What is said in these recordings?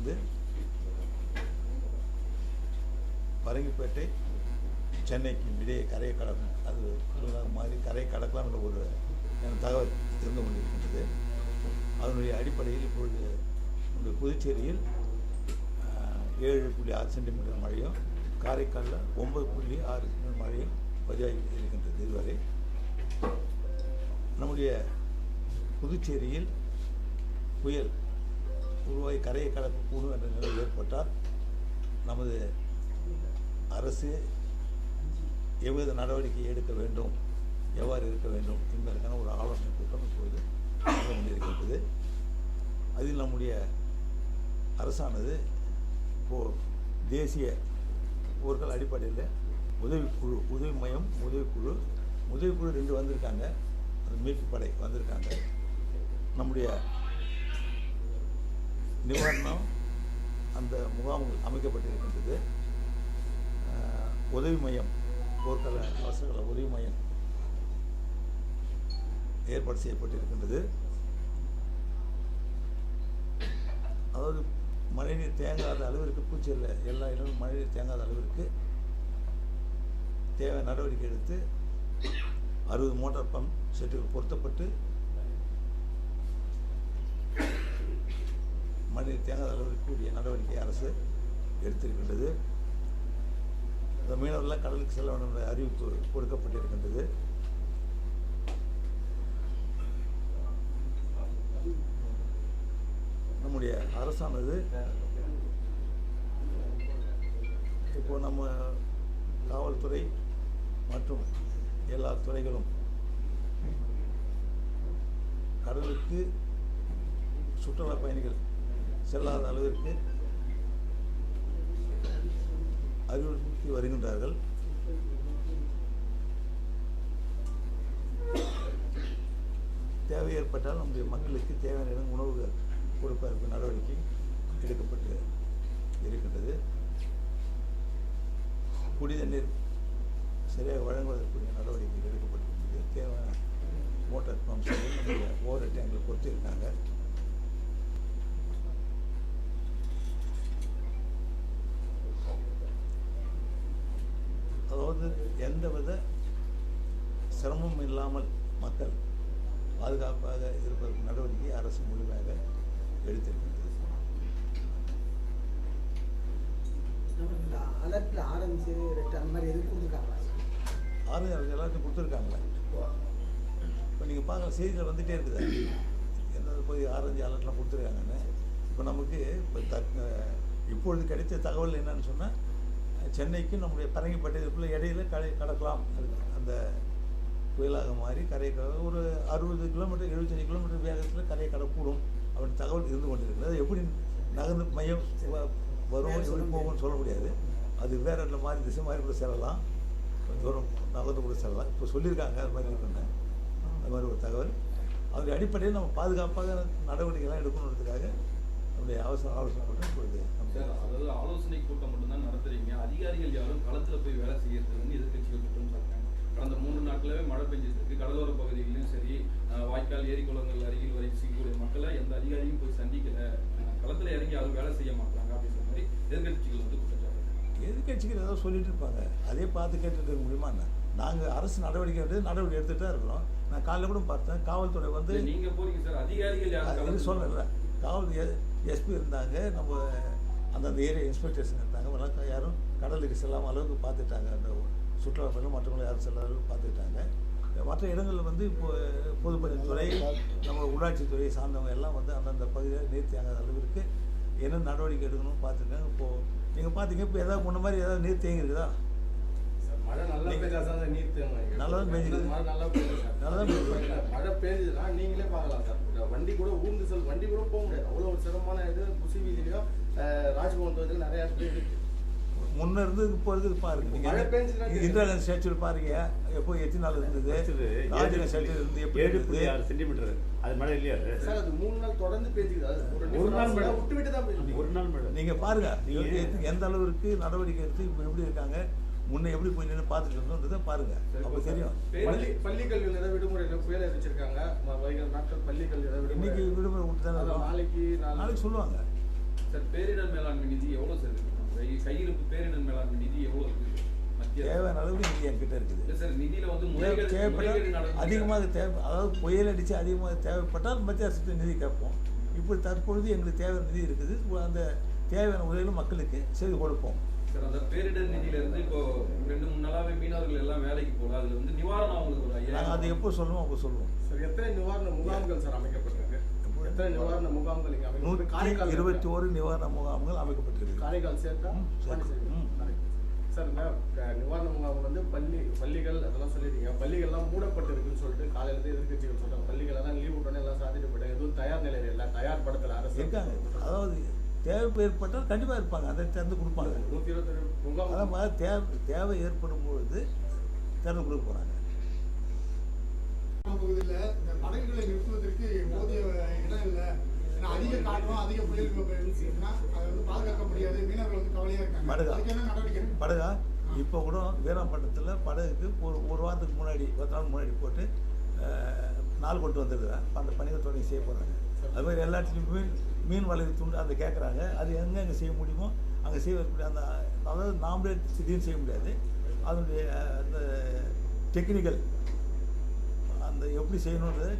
இருந்து பரங்கிப்பேட்டை சென்னைக்கு இடையே கரையை கடக்கும். அது மாதிரி கரையை கடக்கலாம் என்ற ஒரு எனக்கு தகவல் இருந்து கொண்டிருக்கின்றது. அதனுடைய அடிப்படையில் இப்பொழுது இந்த புதுச்சேரியில் ஏழு புள்ளி ஆறு சென்டிமீட்டர் மழையும் காரைக்காலில் ஒன்பது புள்ளி ஆறு சென்டிமீட்டர் மழையும் பதிவாகி இருக்கின்றது இதுவரை. நம்முடைய புதுச்சேரியில் புயல் உருவாகி கரையை கடக்கக்கூடும் என்ற நிலை ஏற்பட்டால் நமது அரசு எவ்வித நடவடிக்கை எடுக்க வேண்டும் எவ்வாறு இருக்க வேண்டும் என்பதற்கான ஒரு ஆலோசனை கூட்டம் இப்பொழுது நடந்து கொண்டிருக்கின்றது. அதில் நம்முடைய அரசானது இப்போது தேசிய போர்கள் அடிப்படையில் உதவிக்குழு உதவி மையம் உதவிக்குழு உதவிக்குழு ரெண்டு வந்திருக்காங்க. அது மீட்பு படை வந்திருக்காங்க. நம்முடைய நிவாரணம் அந்த முகாம்கள் அமைக்கப்பட்டிருக்கின்றது. உதவி மையம் போர்க்கால அவசரகால உதவி மையம் ஏற்பாடு செய்யப்பட்டிருக்கின்றது. அதாவது மழைநீர் தேங்காத அளவிற்கு பூச்சியில் எல்லா இடமும் மழைநீர் தேங்காத அளவிற்கு தேவை நடவடிக்கை எடுத்து அறுபது மோட்டார் பம்ப் செட்டுகள் பொருத்தப்பட்டு மழைநீர் தேங்காத கூடிய நடவடிக்கை அரசு எடுத்திருக்கின்றது. இந்த மீனவர்கள்லாம் கடலுக்கு செல்ல வேண்டும் என்ற அறிவிப்பு கொடுக்கப்பட்டிருக்கின்றது. நம்முடைய அரசானது இப்போ நம்ம காவல்துறை மற்றும் எல்லா துறைகளும் கடலுக்கு சுற்றுலா பயணிகள் செல்லாத அளவிற்கு அறிவுறுத்தி வருகின்றார்கள். தேவை ஏற்பட்டால் நம்முடைய மக்களுக்கு தேவையான உணவு கொடுப்பதற்கு நடவடிக்கை எடுக்கப்பட்டு இருக்கின்றது. குடித நீர் சரியாக வழங்குவதற்குரிய நடவடிக்கைகள் எடுக்கப்பட்டிருக்கிறது தேவையான மோட்டார் பம்ப் நம்முடைய ஓவர் டேங்கில் கொடுத்துருக்காங்க அதாவது எந்தவித சிரமமும் இல்லாமல் மக்கள் பாதுகாப்பாக இருப்பதற்கு நடவடிக்கை அரசு முழுமையாக எடுத்திருக்கின்றது அலர்ட்ல ஆரஞ்சு ரெட் அந்த மாதிரி எதுவும் கொடுத்துருக்காங்களா ஆரஞ்சு அரசு எல்லாத்தையும் கொடுத்துருக்காங்களே இப்போ நீங்கள் பார்க்க செய்தியில் வந்துகிட்டே இருக்குது. என்னது போய் ஆரஞ்சு அலர்ட்லாம் கொடுத்துருக்காங்கன்னு. இப்போ நமக்கு இப்போ தக் இப்பொழுது கிடைத்த தகவல் என்னன்னு சொன்னால் சென்னைக்கு நம்முடைய பரங்கிப்பட்டை இதுக்குள்ளே இடையில கடை கடக்கலாம். அந்த புயலாக மாறி கரையை கட- ஒரு அறுபது கிலோமீட்டர் எழுபத்தஞ்சு கிலோமீட்டர் வேகத்தில் கரையை கடக்கூடும் அப்படி தகவல் இருந்து கொண்டிருக்கிறது. அது எப்படி நகர்ந்து மையம் வரும் எப்படி போகும்னு சொல்ல முடியாது. அது வேற இந்த மாதிரி திசை மாதிரி கூட செல்லலாம். தூரம் நகர்ந்து கூட செல்லலாம். இப்போ சொல்லியிருக்காங்க அது மாதிரி இருக்குன்னு. அது மாதிரி ஒரு தகவல். அதனுடைய அடிப்படையில் நம்ம பாதுகாப்பாக நடவடிக்கைலாம் எடுக்கணுன்றதுக்காக நம்முடைய அவசர ஆலோசனை இப்பொழுது நம்ம சார் அதாவது ஆலோசனை கூட்டம் மட்டும்தான் நடத்துறீங்க. அதிகாரிகள் யாரும் களத்துல போய் வேலை செய்யறதுன்னு எதிர்க்கட்சிகள் குற்றம் சாட்டுறாங்க. கடந்த மூணு நாட்களாவே மழை பெஞ்சிட்டு இருக்கு கடலோர பகுதிகளிலும் சரி வாய்க்கால் ஏரி குளங்கள் அருகில் வசிக்கக்கூடிய மக்களை எந்த அதிகாரியும் போய் சந்திக்கல. களத்துல இறங்கி யாரும் வேலை செய்ய மாட்டாங்க அப்படின்ற மாதிரி எதிர்க்கட்சிகள் வந்து குற்றம் எதிர்கட்சிகள் ஏதோ சொல்லிட்டு இருப்பாங்க. அதே பார்த்து கேட்டுட்டு முடியுமா என்ன? நாங்கள் அரசு நடவடிக்கை எடுத்து நடவடிக்கை எடுத்துட்டு தான் இருக்கிறோம். நான் காலைல கூட பார்த்தேன். காவல்துறை வந்து இல்ல, நீங்க போறீங்க சார். அதிகாரிகள் சொல்லல காவல் எஸ்பி இருந்தாங்க. நம்ம அந்தந்த ஏரியா இன்ஸ்பெக்டர்ஸ் இருந்தாங்க. அவங்களாம் யாரும் கடலுக்கு செல்லாமல் அளவுக்கு பார்த்துட்டாங்க. அந்த சுற்றுலா பயணம் மற்றவங்களும் யாரும் செல்லாத அளவுக்கு பார்த்துட்டாங்க. மற்ற இடங்களில் வந்து இப்போ பொதுப்பணித்துறை நம்ம உள்ளாட்சித்துறை சார்ந்தவங்க எல்லாம் வந்து அந்தந்த பகுதியில் நீர் தேங்காத அளவிற்கு என்ன நடவடிக்கை எடுக்கணும்னு பார்த்துருக்காங்க. இப்போது நீங்கள் பார்த்தீங்க இப்போ ஏதாவது முன்ன மாதிரி ஏதாவது நீர் தேங்கிருக்குதா நல்லா தான். மழை நல்லா தான். மழை பெய்யுதுன்னா நீங்களே பார்க்கலாம் சார். வண்டி கூட ஊர்ந்து செல் வண்டி கூட போக முடியாது. அவ்வளோ ஒரு சிரமமான இது குசி வீதியிலையும் ராஜ்பவன் தொகுதியில் நிறைய முன்ன இருந்து இப்போ இருக்குது பாருங்க. நீங்க பெஞ்சுதுன்னா இந்திரா ஸ்டாச்சு பாருங்க. எப்போ எத்தனை நாள் இருந்தது? ராஜீவ் ஸ்டாச்சு இருந்து எப்படி ஏழு புள்ளி இருந்தது ஆறு சென்டிமீட்டர். அது மழை இல்லையா? சார் அது மூணு நாள் தொடர்ந்து பெய்ஞ்சுக்குது அது ஒரு நாள். விட்டு விட்டு தான் ஒரு நாள் மழை. நீங்க பாருங்க. எந்த- எந்த அளவிற்கு நடவடிக்கை எடுத்து இப்போ எப்படி இருக்காங்க? முன்ன எப்படி போய் நின்று பார்த்துட்டு இருந்தோன்றதை பாருங்க. அப்போ தெரியும். பள்ளி பள்ளி கல்வி ஏதாவது விடுமுறையில புயல் அறிவிச்சிருக்காங்க வைகிற நாட்கள் பள்ளி கல்வி ஏதாவது இன்னைக்கு விடுமுறை விட்டு தானே. நாளைக்கு நாளை- நாளைக்கு சொல்லுவாங்க. சார் பேரிடர் மேலாண்மை நிதி எவ்வளவு சார் கையிருப்பு பேரிடர் மேலாண்மை நிதி எவ்வளவு இருக்கு? மத்திய அரசு? தேவையான அளவுக்கு நிதி என்கிட்ட இருக்குது. அதிகமாக தேவை அதாவது புயல் அடித்து அதிகமாக தேவைப்பட்டால் மத்திய அரசு நிதி கேட்போம். இப்படி தற்பொழுது எங்களுக்கு தேவையான நிதி இருக்குது. அந்த தேவையான உதவிகளும் மக்களுக்கு செய்து கொடுப்போம். சார் அந்த பேரிடர் நிதியில இருந்து இப்போ ரெண்டு மூணு நாளாவே மீனவர்கள் எல்லாம் வேலைக்கு போகல. அதுல வந்து நிவாரணம் அவங்களுக்கு ஒரு நாங்கள் அது எப்போ சொல்லுவோம் அப்போ சொல்லுவோம். சார் எத்தனை நிவாரண முகாம்கள் சார் அமைக்கப்பட்டிருக்கு? எத்தனை நிவாரண முகாம்கள் இங்க அமைக்கப்பட்டு காரைக்கால் இருபத்தி ஓரு நிவாரண முகாம்கள் அமைக்கப்பட்டிருக்கு. காரைக்கால் சேர்த்தா. சார் நிவாரண முகாம் வந்து பள்ளி பள்ளிகள் அதெல்லாம் சொல்லிட்டீங்க பள்ளிகள்லாம் மூடப்பட்டு இருக்குன்னு சொல்லிட்டு காலையில இருந்து எதிர்க்கட்சிகள் சொல்றாங்க பள்ளிகள் எல்லாம் லீவ் விட்டோன்னே எல்லாம் சாத்திட்டு போயிட்டாங்க. எதுவும் தயார் நிலையில இல்லை. தயார் படத்துல அரசு. அதாவது தேவை ஏற்பட்டால் கண்டிப்பாக இருப்பாங்க. அதை திறந்து கொடுப்பாங்க. அதான் மாதிரி தேவை தேவை ஏற்படும் பொழுது திறந்து கொடுக்க போகிறாங்க அதை படகா? இப்போ கூட வீராம்பட்டினத்தில் படகுக்கு ஒரு ஒரு வாரத்துக்கு முன்னாடி பத்து நாள் முன்னாடி போட்டு நாள் கொண்டு வந்துருக்குறேன் அந்த பணிகள் தொடங்கி செய்ய போகிறாங்க அது மாதிரி எல்லா இடத்துலையும் மீன் வலையை துண்டு அதை கேட்குறாங்க. அது எங்கே அங்கே செய்ய முடியுமோ அங்கே செய்ய அந்த அதாவது நாமளே திடீர்னு செய்ய முடியாது. அதனுடைய அந்த டெக்னிக்கல் அந்த எப்படி செய்யணுன்றது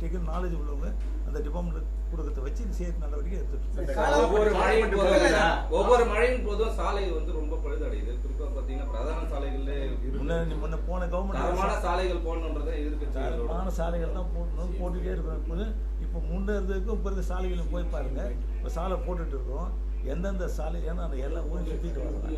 டெக்னிக்கல் நாலேஜ் உள்ளவங்க அந்த டிபார்ட்மெண்ட் கொடுக்கறத வச்சு செய்ய நடவடிக்கை எடுத்துட்டு ஒவ்வொரு மழையின் போதும். ஒவ்வொரு மழையின் போதும் சாலை வந்து ரொம்ப பழுதடையுது. குறிப்பா பாத்தீங்கன்னா பிரதான சாலைகள்ல முன்ன முன்ன போன தரமான கவர்மெண்ட் சாலைகள் போடணுன்றதை எதிர்க்கட்சிகளோட தரமான சாலைகள் தான் போடணும் போட்டுட்டே இருக்கணும் இப்போது இப்போ முன்னே இருந்ததுக்கும் இப்போ இருக்க சாலைகளும் போய் பாருங்க. இப்போ சாலை போட்டுட்டு இருக்கோம். எந்தெந்த சாலை ஏன்னா அந்த எல்லா ஊரும் சுற்றிட்டு வரலாம்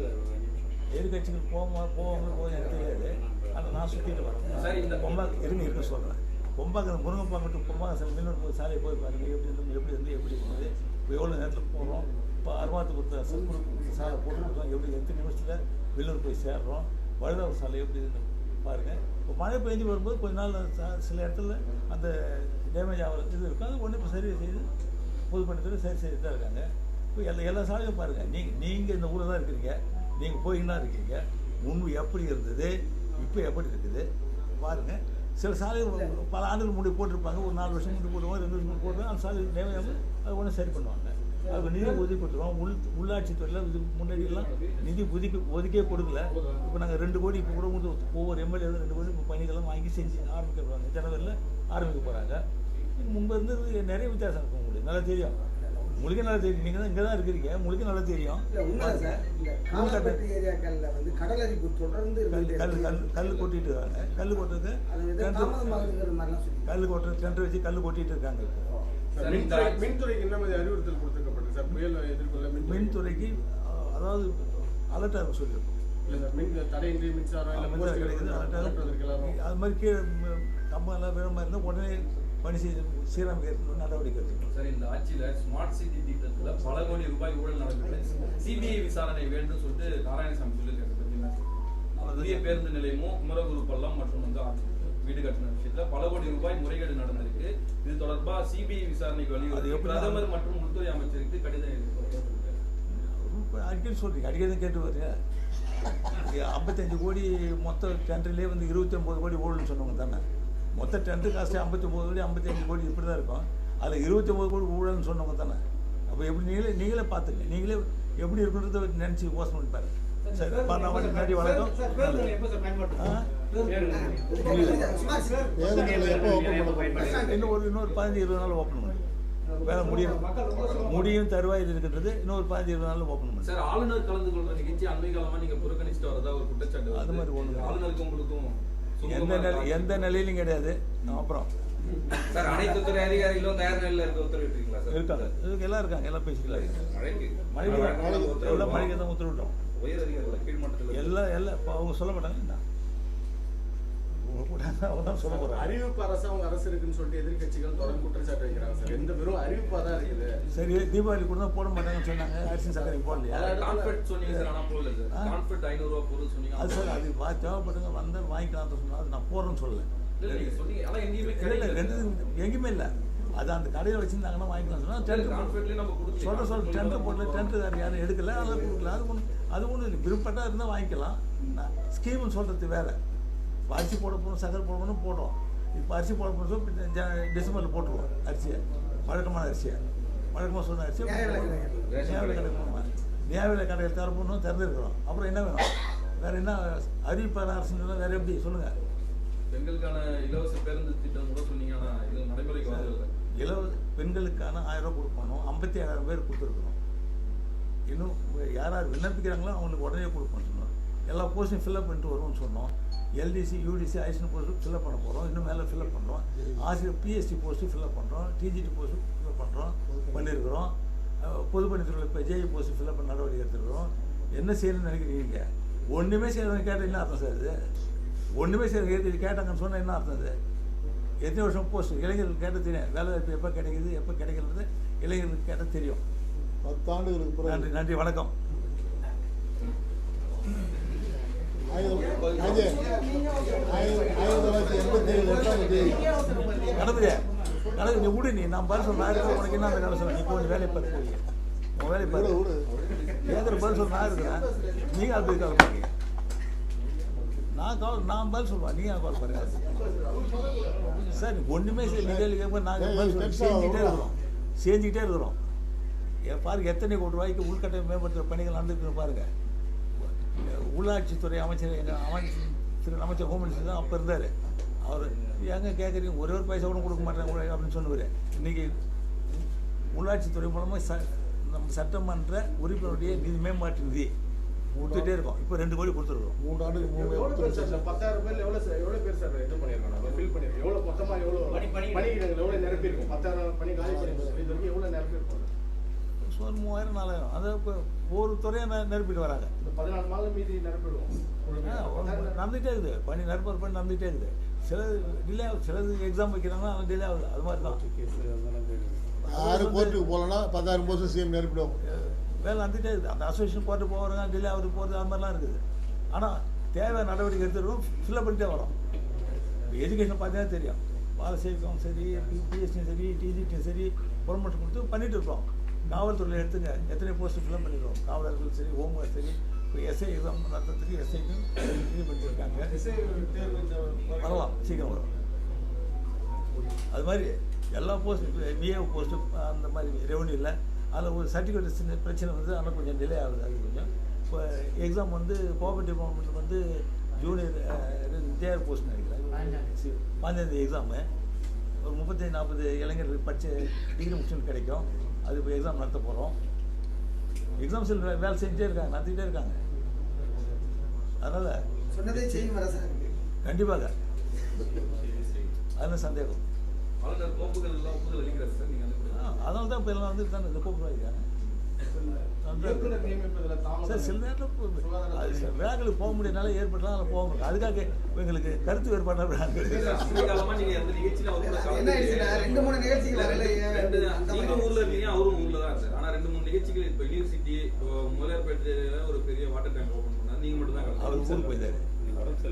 எதிர்கட்சிகள் போமா போவாங்க போக எனக்கு தெரியாது. ஆனால் நான் சுற்றிட்டு சரி, வரேன் இந்த- பொம்பா இருங்க இருக்க சொல்கிறேன் பொம்பாக்க முருங்கப்பா மட்டும் பொம்பாக்க சில மீனவர் போய் சாலையை போய் பாருங்க எப்படி இருந்து எப்படி இருந்து எப்படி இருந்தது இப்போ எவ்வளோ நேரத்தில் போகிறோம் இப்போ அருவாத்து கொடுத்த சக்குரு சாலை போட்டு கொடுத்தோம் எப்படி எத்தனை நிமிஷத்தில் வெளியூர் போய் சேர்றோம் வழுதவர் சாலை எப்படி இருந்து பாருங்கள் இப்போ மழை பெஞ்சு வரும்போது கொஞ்ச நாள் சில இடத்துல அந்த டேமேஜ் ஆகிற இது இருக்கும். அது ஒன்று இப்போ சரி செய்து பொதுப்பணித்துறை சரி செய்து தான் இருக்காங்க. இப்போ எல்லா எல்லா சாலையும் பாருங்கள் நீங்கள் நீங்கள் இந்த ஊரில் தான் இருக்கிறீங்க நீங்கள் போயின்னா இருக்கீங்க முன்பு எப்படி இருந்தது இப்போ எப்படி இருக்குது பாருங்கள் சில சாலைகள் பல ஆண்டுகள் முடி போட்டிருப்பாங்க. ஒரு நாலு வருஷம் முடி போடுவாங்க ரெண்டு வருஷம் போடுவாங்க அந்த சாலை தேவையாக அது ஒன்றும் சரி பண்ணுவாங்க. அதுக்கு நிதி ஒதுக்கி கொடுத்துருவோம் உள் உள்ளாட்சி துறையில் இது முன்னாடியெல்லாம் நிதி ஒதுக்கி ஒதுக்கே கொடுக்கல. இப்போ நாங்கள் ரெண்டு கோடி இப்போ கூட ஒவ்வொரு எம்எல்ஏ ரெண்டு கோடி இப்போ பணிகள்லாம் வாங்கி செஞ்சு ஆரம்பிக்க போகிறாங்க ஜனவரியில் ஆரம்பிக்க போகிறாங்க முன்பு இருந்து நிறைய வித்தியாசம் இருக்கும் உங்களுக்கு. நல்லா தெரியும். உங்களுக்கே நல்லா தெரியும். நீங்கள் தான் இங்கே தான் இருக்கிறீங்க உங்களுக்கே நல்லா தெரியும். ஏரியாக்கள்ல வந்து கடல் அரிப்பு தொடர்ந்து கல் கல் கல் கொட்டிட்டு இருக்காங்க. கல் கொட்டுறது கல் கொட்டுறது டெண்டர் வச்சு கல் கொட்டிட்டு இருக்காங்க மின்துறைக்கு என்ன மாதிரி அறிவுறுத்தல் கொடுத்துருக்கப்பட்டது? சார் புயல் எதிர்கொள்ள மின்துறை மின்துறைக்கு அதாவது அலர்ட்டாக இருக்க சொல்லியிருக்கோம் தடையின்றி மின்சாரம் கிடைக்குது அது மாதிரி கீழே கம்பம் எல்லாம் வேற மாதிரி இருந்தால் உடனே பணி செய்து சீரமைக்க நடவடிக்கை எடுக்கணும் சார் இந்த ஆட்சியில ஸ்மார்ட் சிட்டி திட்டத்துல பல கோடி ரூபாய் ஊழல் நடக்குது. சிபிஐ விசாரணை வேண்டும் சொல்லிட்டு நாராயணசாமி சொல்லியிருக்காரு சார்? புதிய பேருந்து நிலையமும் குமரகுரு பள்ளம் மற்றும் வந்து வீடு கட்டின விஷயத்துல பல கோடி ரூபாய் முறைகேடு நடந்திருக்கு. இது தொடர்பா சிபிஐ விசாரணைக்கு எப்படி பிரதமர் மற்றும் உள்துறை அமைச்சருக்கு கடிதம் எழுதியிருக்காரு இப்போ அடிக்கடி சொல்கிறீங்க அடிக்கடி கேட்டு வரீங்க ஐம்பத்தஞ்சு கோடி மொத்த டெண்டர்லேயே வந்து இருபத்தி ஒம்பது கோடி ஓடுன்னு சொன்னவங்க தானே? மொத்த டெண்டர் காசு ஐம்பத்தி ஒம்பது கோடி ஐம்பத்தஞ்சு கோடி இப்படி தான் இருக்கும். அதில் இருபத்தி ஒம்பது கோடி ஊழல்னு சொன்னவங்க தானே. அப்போ எப்படி நீங்களே நீங்களே பார்த்துங்க. நீங்களே எப்படி இருக்குன்றத நினச்சி யோசனை பண்ணி பாருங்க. சரி முன்னாடி வணக்கம்? இன்னும் ஒரு இன்னொரு பதினஞ்சு இருபது நாள் ஓப்பன் பண்ணுங்க. வேலை முடியும் முடியும் தருவாயில் இருக்கின்றது இன்னொரு பதினஞ்சு இருபது நாள் ஓப்பன் பண்ணுங்க. சார் ஆளுநர் கலந்து கொள்ற நிகழ்ச்சி அண்மை காலமா நீங்க புறக்கணிச்சுட்டு வரதா ஒரு குற்றச்சாட்டு. அது மாதிரி இல்லை. ஆளுநருக்கும் உங்களுக்கும் எந்த நிலை. எந்த நிலையிலும் கிடையாது. அப்புறம். சார் அனைத்து துறை அதிகாரிகளும் தயார் நிலையில இருக்க உத்தரவிட்டீங்களா சார்? இருக்காங்க. இதுக்கு எல்லாம் இருக்காங்க. எல்லாம் பேசிக்கலாம். உத்தரவு எல்லாம் மழைக்கு தான் உத்தரவிட்டோம் உயர் அதிகாரிகள் கீழ்மட்டத்தில் எல்லாம் எல்லாம் இப்போ அவங்க சொல்ல மாட்டாங்க என்ன அவங்க கூட அவங்க தான் சொல்ல போகிறாங்க அறிவிப்பு அரசு அவங்க அரசு இருக்குன்னு சொல்லிட்டு எதிர்க்கட்சிகள் தொடர்ந்து குற்றச்சாட்டு வைக்கிறாங்க சார். எந்த வெறும் அறிவிப்பா தான் இருக்குது. சரி தீபாவளி கூட போட மாட்டாங்கன்னு சொன்னாங்க. அரிசி சக்கரை போடலையா? கான்ஃபெட் சொன்னீங்க சார் போடல சார். ஆ? கான்ஃபெட் ஐநூறு ரூபாய் பொருள் சொன்னீங்க. அது சார் அது வா தேவைப்படுங்க வந்தால் வாங்கிக்கலாம் சொன்னால் அது நான் போடுறேன்னு சொல்லலை. எங்கேயுமே இல்லை அது அந்த கடையில் வச்சுருந்தாங்கன்னா வாங்கிக்கலாம் சொன்னால் டென்ட் சொல்ற சொல்ல டென்ட் போடல. டென்ட் யாரும் எடுக்கல. அதெல்லாம் கொடுக்கல அது ஒன்று அது ஒன்றும் இல்லை. விருப்பப்பட்டா இருந்தால் வாங்கிக்கலாம். நான் ஸ்கீம்னு சொல்கிறது வேற. அரிசி போட போகணும் சக்கரை போட போகணும் போடுறோம். இப்போ அரிசி போட போகணும் டிசம்பரில் போட்டுருவோம் அரிசியை. வழக்கமான அரிசியை. வழக்கமாக சொன்ன அரிசியை நியாய விலைக்கடைகள். ரேஷன் நியாய விலை கடை கடைகள். போகணும். நியாய விலை கடைகள் திறப்பணும் திறந்துருக்குறோம். அப்புறம் என்ன வேணும்? வேற என்ன அறிவிப்பாளர் அரசுன்னு வேற எப்படி? சொல்லுங்க. பெண்களுக்கான இலவச பேருந்து திட்டம் கூட சொன்னீங்க ஆனா இது நடைமுறைக்கு வரல இலவ பெண்களுக்கான ஆயிரம் ரூபாய் கொடுக்கணும். ஐம்பத்தி ஏழாயிரம் பேர் கொடுத்துருக்குறோம் இன்னும் யார் யார் விண்ணப்பிக்கிறாங்களோ அவங்களுக்கு உடனே கொடுப்போம்னு சொன்னோம். எல்லா போஸ்ட்டையும் ஃபில்அப் பண்ணிட்டு வருவோம்னு சொன்னோம். எல்டிசி யூடிசி ஐசன் போஸ்ட்டு ஃபில்அப் பண்ண போகிறோம் இன்னும் மேலே ஃபில்அப் பண்ணுறோம் ஆசிரியர் பிஎஸ்டி போஸ்ட்டு ஃபில்அப் பண்ணுறோம் டிஜிடி போஸ்ட்டு ஃபில்அப் பண்ணுறோம் பண்ணியிருக்கிறோம் அஹ் பொதுப்பணித்துறை இப்போ ஜேஇ போஸ்ட்டு ஃபில்அப் பண்ண நடவடிக்கை எடுத்துருக்கிறோம். என்ன செய்யணும்னு நினைக்கிறீங்க ஒன்றுமே செய்யறவங்க கேட்டால் என்ன அர்த்தம் சார் இது? ஒன்றுமே இது கேட்டாங்கன்னு சொன்னால் என்ன அர்த்தம் இது? எத்தனை வருஷம் போஸ்ட் இளைஞர்களுக்கு கேட்டால் தெரியும். வேலை வாய்ப்பு எப்போ கிடைக்குது எப்போ கிடைக்கிறது இளைஞர்களுக்கு கேட்டால் தெரியும். பத்தாண்டுகளுக்கு நன்றி நன்றி வணக்கம். நடந்துங்க நடந்து நீ விடு நீ. நான் பதில் சொல்ல நான் உனக்கு என்ன அந்த சொல்ல நீ கொஞ்சம் வேலையை பார்த்து போய். உன் வேலையை பார்த்து விடு. கேட்குற பதில் சொல்ல நான் இருக்கிறேன் நீங்கள் அது போய் நான் கால் நான் பதில் சொல்லுவேன் நீங்கள் கால் பண்ணுங்க? சார் நீ ஒன்றுமே சரி நீ நாங்கள் பதில் சொல்ல செஞ்சுக்கிட்டே இருக்கிறோம். செஞ்சுக்கிட்டே இருக்கிறோம். எ- பாருங்க எத்தனை கோடி ரூபாய்க்கு மேம்படுத்துகிற பணிகள் நடந்துருக்கு பாருங்க. உள்ளாட்சித்துறை அமைச்சர் எங்கள் அமைச்சர் திரு அமைச்சர் ஹோம் மினிஸ்டர் தான் அப்போ இருந்தார். அவர் எங்கே கேட்குறீங்க ஒரே ஒரு பைசா கூட கொடுக்க மாட்டாங்க அப்படின்னு சொன்னவர். இன்னைக்கு உள்ளாட்சித்துறை மூலமாக ச நம்ம சட்டமன்ற உறுப்பினருடைய நிதி மேம்பாட்டு நிதி கொடுத்துட்டே இருக்கோம். இப்போ ரெண்டு கோடி கொடுத்துருக்கோம். மூன்று ஆண்டுக்கு மூணு பேர் பத்தாயிரம் பேர்ல எவ்வளவு சார்? எவ்வளவு பேர் சார் இது பண்ணிருக்காங்க ஃபில் பண்ணிருக்கோம் எவ்வளவு மொத்தமா எவ்வளவு பணி- பணி- பணியிடங்கள் எவ்வளவு நிரப்பியிருக்கும்? பத்தாயிரம் பணி காலி பண்ணிருக்கோம் இது வரைக்கும் எவ்வளவு நிரப்பியிருக்கோம்? சுமார் மூவாயிரம் நாலாயிரம். அதை இப்போ ஒரு துறையை நிரப்பிட்டு வராங்க. இந்த பதினாலு மாதம் மீதி நிரப்பிடுவோம். ஆ, நடந்துகிட்டே இருக்குது. பணி நற்பர் பண்ணி நடந்துகிட்டே இருக்குது. சிலது டிலே ஆகுது. சிலது எக்ஸாம் வைக்கிறாங்கன்னா அது டிலே ஆகுது. அது மாதிரி தான். யாரும் கோர்ட்டுக்கு போகலன்னா பத்தாயிரம் போஸ்ட் சிஎம் நிரப்பிடுவோம். வேலை நடந்துகிட்டே இருக்குது. அந்த அசோசியேஷன் கோர்ட்டு போகிறாங்க டிலே ஆகுது போகிறது அது மாதிரிலாம் இருக்குது. ஆனால் தேவை நடவடிக்கை எடுத்துருக்கோம் ஃபில்அப் பண்ணிட்டே வரோம். எஜுகேஷன் பார்த்தீங்கன்னா தெரியும். பாலசேவிக்கும் சரி பிஎஸ்டியும் சரி டிஜிடியும் சரி ப்ரொமோஷன் கொடுத்து பண்ணிட்டு இருக்கோம் காவல்துறையில் எடுத்துங்க எத்தனை போஸ்ட் ஃபில்அப் பண்ணிடுறோம் காவலர்கள் சரி ஹோம்கார்ட் சரி இப்போ எஸ்ஐ எக்ஸாம் நடத்துறதுக்கு எஸ்ஐக்கும் இது பண்ணியிருக்காங்க வரலாம் சீக்கிரம் வரும் அது மாதிரி எல்லா போஸ்ட் விஏ போஸ்ட்டு அந்த மாதிரி ரெவன்யூ இல்லை. அதில் ஒரு சர்டிஃபிகேட் சின்ன பிரச்சனை வந்து ஆனால் கொஞ்சம் டிலே ஆகுது அது கொஞ்சம். இப்போ எக்ஸாம் வந்து கோஆபரேட்டிவ் டிபார்ட்மெண்ட் வந்து ஜூனியர் ஜேஆர் போஸ்ட் நினைக்கிறேன். பாஞ்சாந்தி எக்ஸாமு ஒரு முப்பத்தஞ்சு நாற்பது இளைஞர்கள் படித்து டிகிரி முடிச்சு கிடைக்கும். அது இப்போ எக்ஸாம் நடத்த போகிறோம் எக்ஸாம்ஸ் வேலை செஞ்சுட்டே இருக்காங்க நடத்திக்கிட்டே இருக்காங்க. அதனால் சொன்னதை செய்யும் கண்டிப்பாக. அதில் சந்தேகம். அதனால தான் இப்போ எல்லாம் வந்து தானே இந்த கோப்பு சார் சில தாமதம் நேரத்தில் அது சில வேலைகளுக்கு போக முடியாதனால ஏற்பட்டாலும் அதில் போக முடியும் அதுக்காக எங்களுக்கு கருத்து வேறுபாடு ரெண்டு மூணு நிகழ்ச்சிகள் ஊர்ல இருக்கீங்க அவரும் ஊர்ல தான் ஆனா ரெண்டு மூணு நிகழ்ச்சிகள் இப்ப யூனிவர்சிட்டி முதலியார்பேட்டையில ஒரு பெரிய வாட்டர் டேங்க் பண்ணாரு. நீங்க மட்டும் தான் அவர் ஊருக்கு போயிருந்தாரு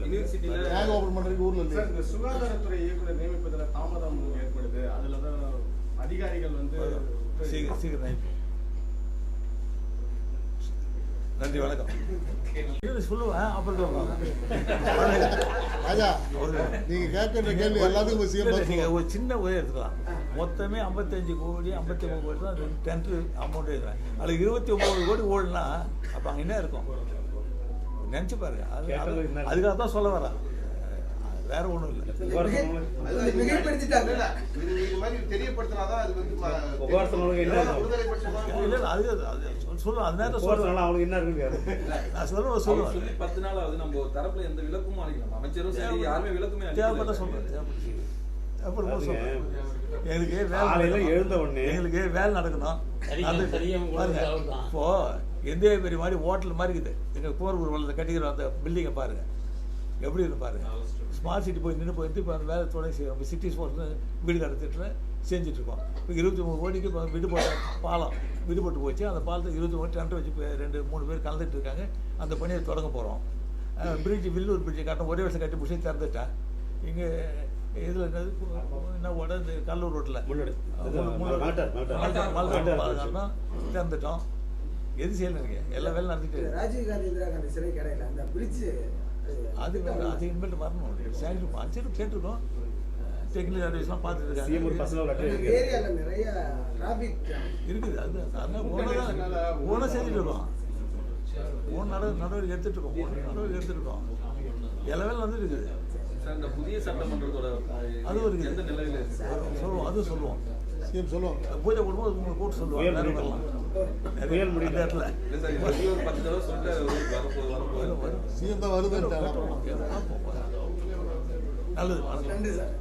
யூனிவர்சிட்டியில டேங்க் ஓப்பன் பண்ணுறதுக்கு ஊரில் சார் இல்லை இந்த சுகாதாரத்துறை இயக்குனர் நியமிப்பதுல தாமதம் ஏற்படுது. அதுல தான் அதிகாரிகள் வந்து சீக்கிரம் சீக்கிரம் நைட் நன்றி வணக்கம். ராஜா நீங்க கேட்கிற கேள்வி எல்லாத்துக்கும் சிஎம் நீங்க ஒரு சின்ன உதவி எடுத்துக்கலாம். மொத்தமே ஐம்பத்தஞ்சு கோடி ஐம்பத்தி மூணு கோடி தான் டென்த்து அமௌண்ட் எழுதுறேன் அதுல இருபத்தி ஒம்பது கோடி ஓடுனா அப்போ அங்கே என்ன இருக்கும்? நினச்சி பாருங்க? அதுக்காக தான் சொல்ல வரேன் வேற ஒன்றும் இல்லை. அது மிகைப்படுத்திட்டாங்க. இது இது மாதிரி தெரியப்படுத்தினாதான் அது வந்து இல்லை அது அது அது நேரத்தில் சொல்லுவேன் அவனுக்கு என்ன இருக்குன்னு நான் சொல்லுவேன் சொல்லுவேன் சொல்லி பத்து நாள் ஆகுது நம்ம ஒரு தரப்புல எந்த விளக்கமும் அளிக்கலாம் அமைச்சரும் சரி யாருமே விளக்கமே தேவைப்பட்ட. சொல்றேன் தேவைப்பட்ட சொல்றேன். எங்களுக்கு காலையில வேலை எழுந்த உடனே எங்களுக்கு வேலை நடக்கணும். இப்போ எந்த பெரிய மாதிரி ஹோட்டல் மாதிரி இருக்குது. எங்க போர் ஊர்வலத்தை கட்டிக்கிற அந்த பில்டிங்கை பாருங்க. எப்படி இருக்கு பாருங்க. ஸ்மார்ட் சிட்டி போய் நின்று போயிட்டு இப்போ அந்த வேலை தொடங்கி செய்யறோம். இப்போ சிட்டி ஸ்போர்ட்ஸ் வீடு கடத்திட்டு செஞ்சுட்டு இருக்கோம். இப்போ இருபத்தி மூணு கோடிக்கு இப்போ விடு போட்ட பாலம் விடுபட்டு போச்சு. அந்த பாலத்தை இருபத்தி மூணு டென்ட் வச்சு இப்போ ரெண்டு மூணு பேர் கலந்துட்டு இருக்காங்க. அந்த பணியை தொடங்க போகிறோம் பிரிட்ஜ் வில்லூர் பிரிட்ஜ் கட்டணும். ஒரே வருஷம் கட்டி முடிச்சு திறந்துட்டேன் இங்கே இதில் என்னது? என்ன உடனே கல்லூர் ரோட்டில் திறந்துட்டோம். எது செய்யலைங்க எல்லா வேலையும் நடந்துட்டு. ராஜீவ் காந்தி இந்திரா காந்தி சிறை கடையில் அந்த பிரிட்ஜ் அது வேற, அது இனிமேல் வரணும். சேலரி அஞ்சு கேட்டிருக்கோம் டெக்னிக்கல் அட்வைஸ்லாம் பார்த்துட்டு சிஎம் ஒரு இருக்காங்க நிறைய இருக்குது. அது அதெல்லாம் ஓனர் ஓனர் செஞ்சுட்டு இருக்கோம் ஓன் நட நடவடிக்கை எடுத்துட்டு இருக்கோம். ஓன் நடவடிக்கை எடுத்துட்டு இருக்கோம். லெவல் வந்து இருக்குது. சார் இந்த புதிய சட்டமன்றத்தோட எந்த நிலையில இருக்கு சொல்லுவோம். அதுவும் சொல்லுவோம். சிஎம் சொல்லுவோம் பூஜை போடும்போது உங்களுக்கு கூட்டு முடியல. வரலாம் புயல் முடியல. நல்லது. நன்றி சார்.